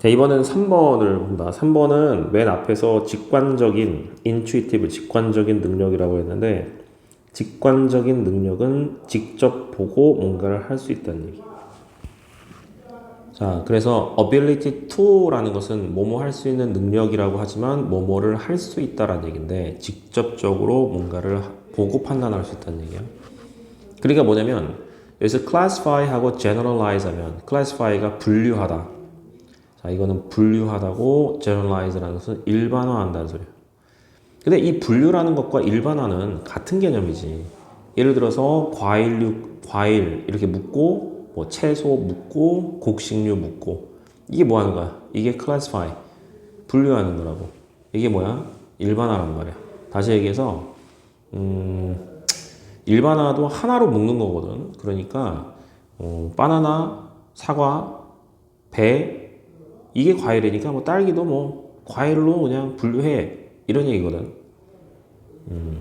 자, 이번엔 3번을 본다. 3번은 맨 앞에서 직관적인, intuitive, 직관적인 능력이라고 했는데, 직관적인 능력은 직접 보고 뭔가를 할 수 있다는 얘기. 자, 그래서 ability to라는 것은 뭐뭐 할 수 있는 능력이라고 하지만 뭐뭐를 할 수 있다라는 얘기인데, 직접적으로 뭔가를 하- 보고 판단할 수 있다는 얘기야. 그러니까 뭐냐면, 여기서 classify하고 generalize 하면, classify가 분류하다. 자, 이거는 분류하다고 generalize라는 것은 일반화한다는 소리예요. 근데 이 분류라는 것과 일반화는 같은 개념이지. 예를 들어서 과일류, 과일 이렇게 묶고 뭐 채소 묶고 곡식류 묶고 이게 뭐 하는 거야? 이게 classify 분류하는 거라고. 이게 뭐야? 일반화란 말이야. 다시 얘기해서 음, 일반화도 하나로 묶는 거거든. 그러니까 어, 바나나, 사과, 배 이게 과일이니까 뭐 딸기도 뭐 과일로 그냥 분류해 이런 얘기거든. 음.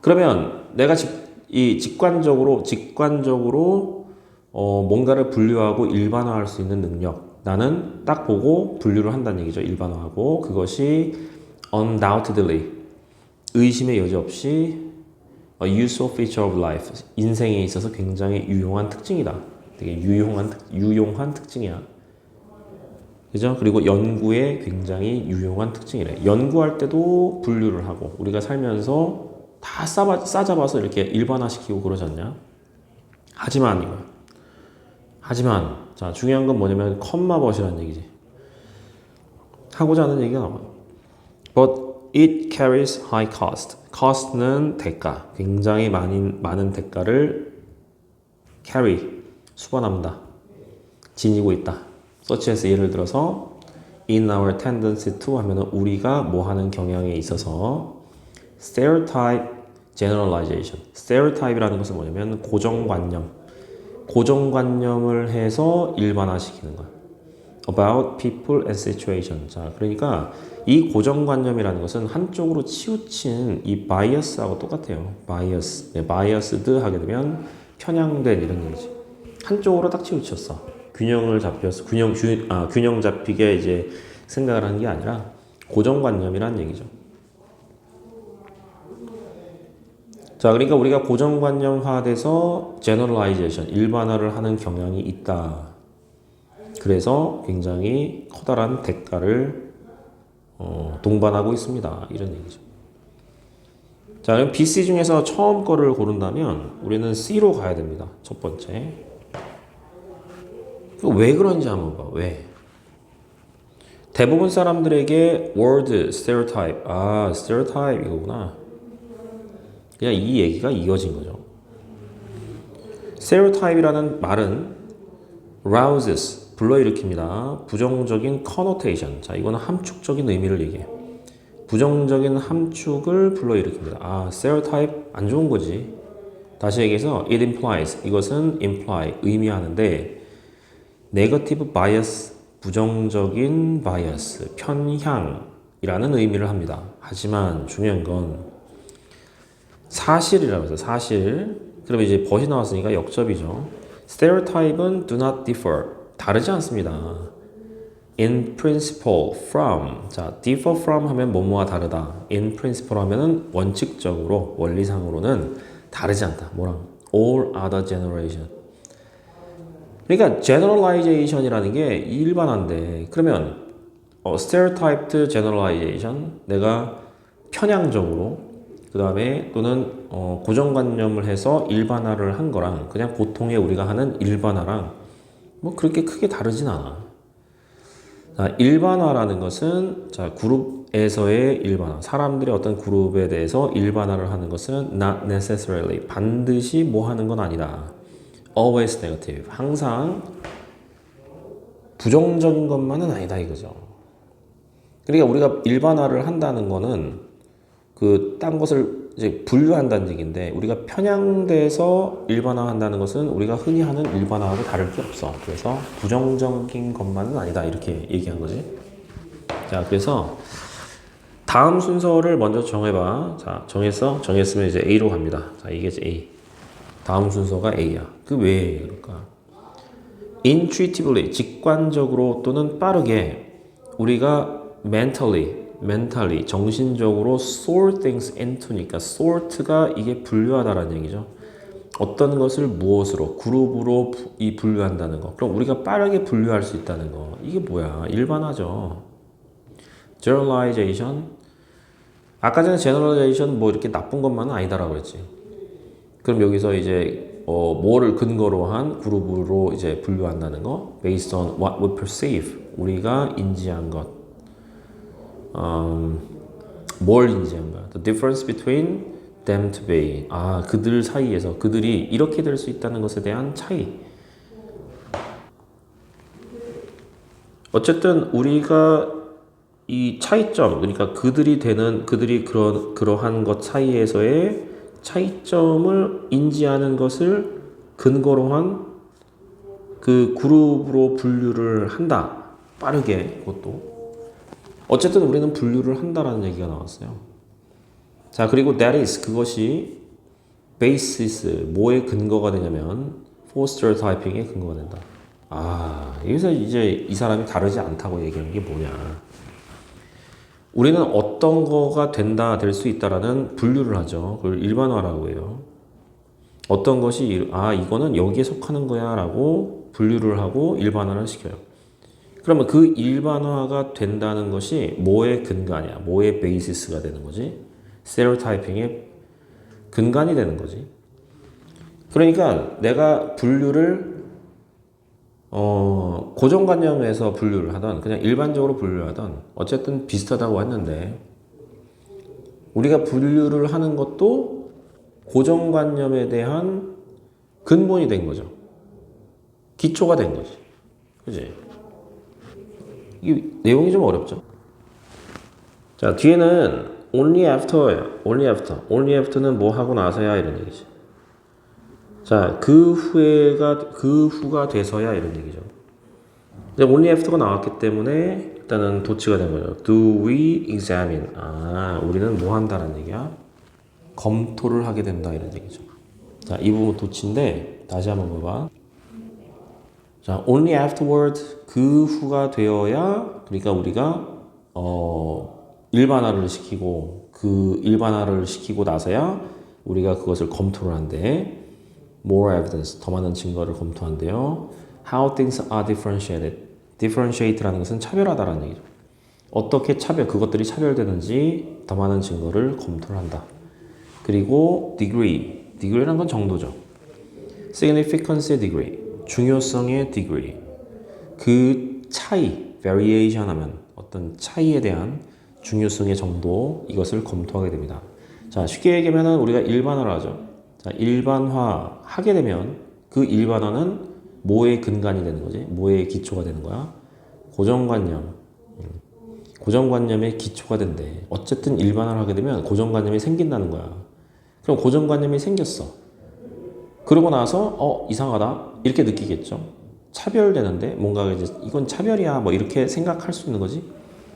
그러면 내가 직, 이 직관적으로 직관적으로 어, 뭔가를 분류하고 일반화할 수 있는 능력 나는 딱 보고 분류를 한다는 얘기죠. 일반화하고 그것이 undoubtedly 의심의 여지 없이 a useful feature of life 인생에 있어서 굉장히 유용한 특징이다. 되게 유용한 특- 유용한 특징이야. 그죠? 그리고 연구에 굉장히 유용한 특징이래. 연구할 때도 분류를 하고 우리가 살면서 다 싸바, 싸잡아서 이렇게 일반화시키고 그러지 않냐? 하지만 이거. 하지만 자 중요한 건 뭐냐면 컴마벗이라는 얘기지. 하고자 하는 얘기가 나와. But it carries high cost. cost는 대가, 굉장히 많은 많은 대가를 carry 수반합니다. 지니고 있다. As 예를 들어서 in our tendency to 하면은 우리가 뭐 하는 경향에 있어서 stereotype generalization. stereotype이라는 것은 뭐냐면 고정관념. 고정관념을 해서 일반화시키는 거야. about people and situation. 자, 그러니까 이 고정관념이라는 것은 한쪽으로 치우친 이 bias하고 똑같아요. bias. 네, biased 하게 되면 편향된 이런 얘기지. 한쪽으로 딱 치우쳤어. 균형을 잡혔어. 균형, 균, 아, 균형 잡히게 이제 생각을 하는 게 아니라 고정관념이라는 얘기죠. 자, 그러니까 우리가 고정관념화돼서 generalization, 일반화를 하는 경향이 있다. 그래서 굉장히 커다란 대가를 어, 동반하고 있습니다. 이런 얘기죠. 자, 그럼 BC 중에서 처음 거를 고른다면 우리는 C로 가야 됩니다. 첫 번째. 그왜 그런지 한번 봐. 왜? 대부분 사람들에게 word, stereotype, 아, stereotype 이거구나. 그냥 이 얘기가 이어진 거죠. stereotype이라는 말은 rouses, 불러일으킵니다. 부정적인 connotation. 자, 이거는 함축적인 의미를 얘기해. 부정적인 함축을 불러일으킵니다. 아, stereotype 안 좋은 거지. 다시 얘기해서 it implies 이것은 imply 의미하는데 negative bias 부정적인 bias 편향이라는 의미를 합니다. 하지만 중요한 건 사실이라고 해서 사실 그럼 이제 벗이 나왔으니까 역접이죠. stereotype은 do not differ 다르지 않습니다. in principle from 자 differ from 하면 뭐뭐와 다르다 in principle 하면은 원칙적으로 원리상으로는 다르지 않다 뭐랑 all other generation 그러니까 generalization이라는 게 일반화인데 그러면 어, stereotyped generalization 내가 편향적으로 그 다음에 또는 어, 고정관념을 해서 일반화를 한 거랑 그냥 보통의 우리가 하는 일반화랑 뭐 그렇게 크게 다르진 않아. 자, 일반화라는 것은 자, 그룹에서의 일반화. 사람들의 어떤 그룹에 대해서 일반화를 하는 것은 not necessarily 반드시 뭐 하는 건 아니다. Always negative. 항상 부정적인 것만은 아니다 이거죠. 그러니까 우리가 일반화를 한다는 거는 그 딴 것을 이제 분류한다는 얘기인데 우리가 편향돼서 일반화한다는 것은 우리가 흔히 하는 일반화하고 다를 게 없어. 그래서 부정적인 것만은 아니다 이렇게 얘기한 거지. 자, 그래서 다음 순서를 먼저 정해봐. 자, 정했어? 정했으면 이제 A로 갑니다. 자, 이게 이제 A. 다음 순서가 A야. 그 왜 그럴까? intuitively 직관적으로 또는 빠르게 우리가 mentally mentally 정신적으로 sort things into니까 sort가 이게 분류하다라는 얘기죠. 어떤 것을 무엇으로 그룹으로 부- 이 분류한다는 거. 그럼 우리가 빠르게 분류할 수 있다는 거. 이게 뭐야? 일반화죠. generalization. 아까 전에 generalization 뭐 이렇게 나쁜 것만은 아니다라고 그랬지. 그럼 여기서 이제 어, 뭐를 근거로 한 그룹으로 이제 분류한다는 거. based on what we perceive. 우리가 인지한 것. 음, 뭘 인지한 거야? The difference between them to be. 아, 그들 사이에서 그들이 이렇게 될 수 있다는 것에 대한 차이. 어쨌든 우리가 이 차이점, 그러니까 그들이 되는 그들이 그런 그러한 것 사이에서의 차이점을 인지하는 것을 근거로 한 그 그룹으로 분류를 한다. 빠르게 그것도. 어쨌든 우리는 분류를 한다라는 얘기가 나왔어요. 자, 그리고 that is 그것이 basis 뭐의 근거가 되냐면 for stereotyping의 근거가 된다. 아, 여기서 이제 이 사람이 다르지 않다고 얘기하는 게 뭐냐? 우리는 어떤 거가 된다, 될 수 있다라는 분류를 하죠. 그걸 일반화라고 해요. 어떤 것이 이- 아 이거는 여기에 속하는 거야 라고 분류를 하고 일반화를 시켜요. 그러면 그 일반화가 된다는 것이 뭐의 근간이야? 뭐의 베이시스가 되는 거지? 스테레오타이핑의 근간이 되는 거지. 그러니까 내가 분류를 어, 고정관념에서 분류를 하던 그냥 일반적으로 분류를 하던 어쨌든 비슷하다고 했는데 우리가 분류를 하는 것도 고정관념에 대한 근본이 된 거죠. 기초가 된 거지. 그지? 이 내용이 좀 어렵죠? 자, 뒤에는 only after예요. only after. only after는 뭐 하고 나서야 이런 얘기지. 자, 그 후에가 그 후가 돼서야 이런 얘기죠. 이제 only after가 나왔기 때문에 일단은 도치가 된 거죠. Do we examine? 아, 우리는 뭐 한다는 얘기야? 검토를 하게 된다 이런 얘기죠. 자, 이 부분 도치인데 다시 한번 봐봐. 자, only afterward 그 후가 되어야 그러니까 우리가 어 일반화를 시키고 그 일반화를 시키고 나서야 우리가 그것을 검토를 한대. More evidence 더 많은 증거를 검토한대요. How things are differentiated. differentiate라는 것은 차별하다라는 얘기죠. 어떻게 차별 그것들이 차별되는지 더 많은 증거를 검토를 한다. 그리고 degree. degree라는 건 정도죠. significance degree. 중요성의 degree. 그 차이, variation 하면 어떤 차이에 대한 중요성의 정도 이것을 검토하게 됩니다. 자, 쉽게 얘기하면 우리가 일반화를 하죠. 자, 일반화 하게 되면 그 일반화는 뭐의 근간이 되는 거지? 뭐의 기초가 되는 거야? 고정관념. 음. 고정관념의 기초가 된대. 어쨌든 일반화를 하게 되면 고정관념이 생긴다는 거야. 그럼 고정관념이 생겼어. 그러고 나서 어 이상하다 이렇게 느끼겠죠. 차별되는데 뭔가 이제 이건 차별이야 뭐 이렇게 생각할 수 있는 거지.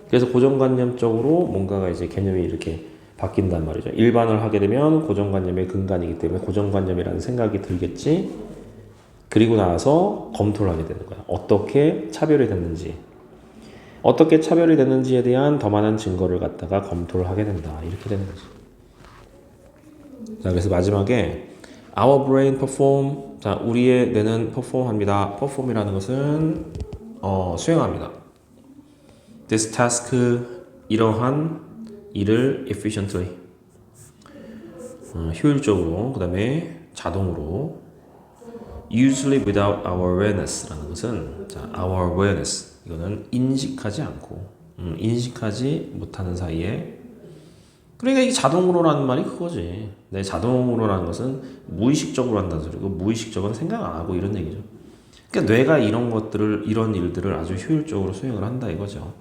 그래서 고정관념적으로 뭔가가 이제 개념이 이렇게 바뀐단 말이죠. 일반을 하게 되면 고정관념의 근간이기 때문에 고정관념이라는 생각이 들겠지. 그리고 나서 검토를 하게 되는 거야. 어떻게 차별이 됐는지, 어떻게 차별이 됐는지에 대한 더 많은 증거를 갖다가 검토를 하게 된다. 이렇게 되는 거지. 자, 그래서 마지막에 our brain perform 자, 우리의 뇌는 perform합니다. perform이라는 것은 어, 수행합니다. this task 이러한 일을 efficiently 어, 효율적으로 그 다음에 자동으로 usually without our awareness라는 것은 자, our awareness 이거는 인식하지 않고 음, 인식하지 못하는 사이에 그러니까 이 자동으로라는 말이 그거지. 내 자동으로라는 것은 무의식적으로 한다는 소리고 무의식적으로 생각 안 하고 이런 얘기죠. 그러니까 뇌가 이런 것들을 이런 일들을 아주 효율적으로 수행을 한다 이거죠.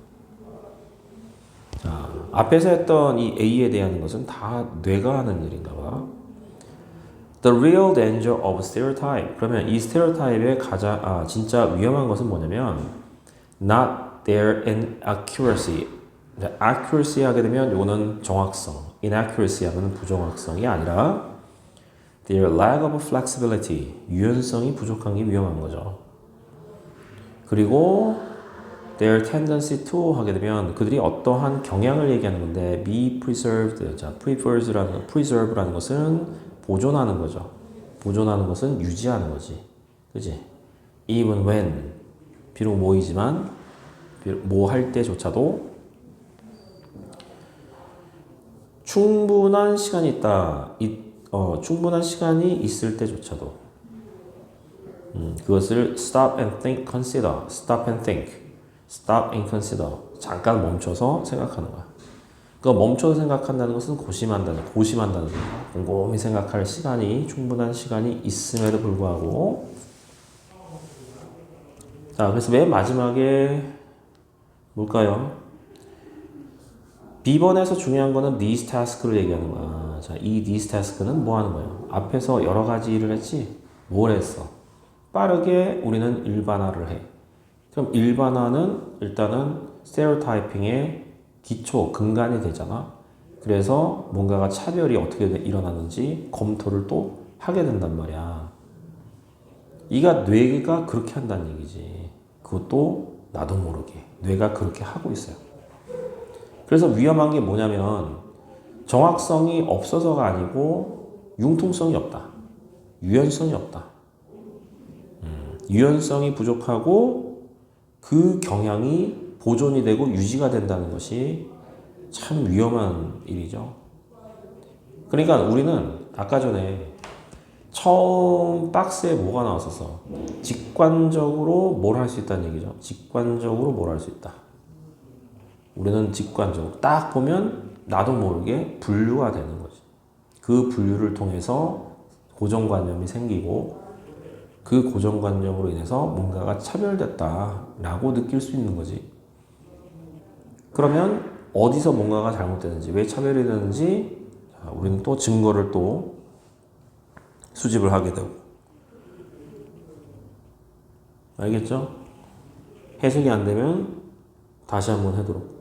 자, 앞에서 했던 이 A에 대한 것은 다 뇌가 하는 일인가 봐. The real danger of stereotype. 그러면 이 stereotype의 가장 아 진짜 위험한 것은 뭐냐면 not their inaccuracy. 네, accuracy 하게 되면 이거는 정확성, inaccuracy 하면 부정확성이 아니라 their lack of flexibility, 유연성이 부족한 게 위험한 거죠. 그리고 their tendency to 하게 되면 그들이 어떠한 경향을 얘기하는 건데 be preserved 자 preserve라는 preserve라는 것은 보존하는 거죠. 보존하는 것은 유지하는 거지. 그지? even when 비록 모이지만 뭐 할 때조차도 충분한 시간이 있다. 이, 어, 충분한 시간이 있을 때조차도 음, 그것을 stop and think, consider. stop and think. Stop and consider. 잠깐 멈춰서 생각하는 거야. 그 멈춰서 생각한다는 것은 고심한다는, 고심한다는 거야. 곰곰이 생각할 시간이, 충분한 시간이 있음에도 불구하고. 자, 그래서 맨 마지막에 뭘까요? B번에서 중요한 거는 these task를 얘기하는 거야. 자, 이 these task는 뭐 하는 거예요? 앞에서 여러 가지 일을 했지? 뭘 했어? 빠르게 우리는 일반화를 해. 그럼 일반화는 일단은 스테레오타이핑의 기초, 근간이 되잖아. 그래서 뭔가가 차별이 어떻게 일어나는지 검토를 또 하게 된단 말이야. 이가 뇌가 그렇게 한다는 얘기지. 그것도 나도 모르게 뇌가 그렇게 하고 있어요. 그래서 위험한 게 뭐냐면 정확성이 없어서가 아니고 융통성이 없다. 유연성이 없다. 유연성이 부족하고 그 경향이 보존이 되고 유지가 된다는 것이 참 위험한 일이죠. 그러니까 우리는 아까 전에 처음 박스에 뭐가 나왔었어? 직관적으로 뭘 할 수 있다는 얘기죠. 직관적으로 뭘 할 수 있다. 우리는 직관적으로 딱 보면 나도 모르게 분류가 되는 거지. 그 분류를 통해서 고정관념이 생기고 그 고정관념으로 인해서 뭔가가 차별됐다라고 느낄 수 있는 거지. 그러면 어디서 뭔가가 잘못되는지, 왜 차별이 되는지, 자, 우리는 또 증거를 또 수집을 하게 되고. 알겠죠? 해석이 안 되면 다시 한번 해도록.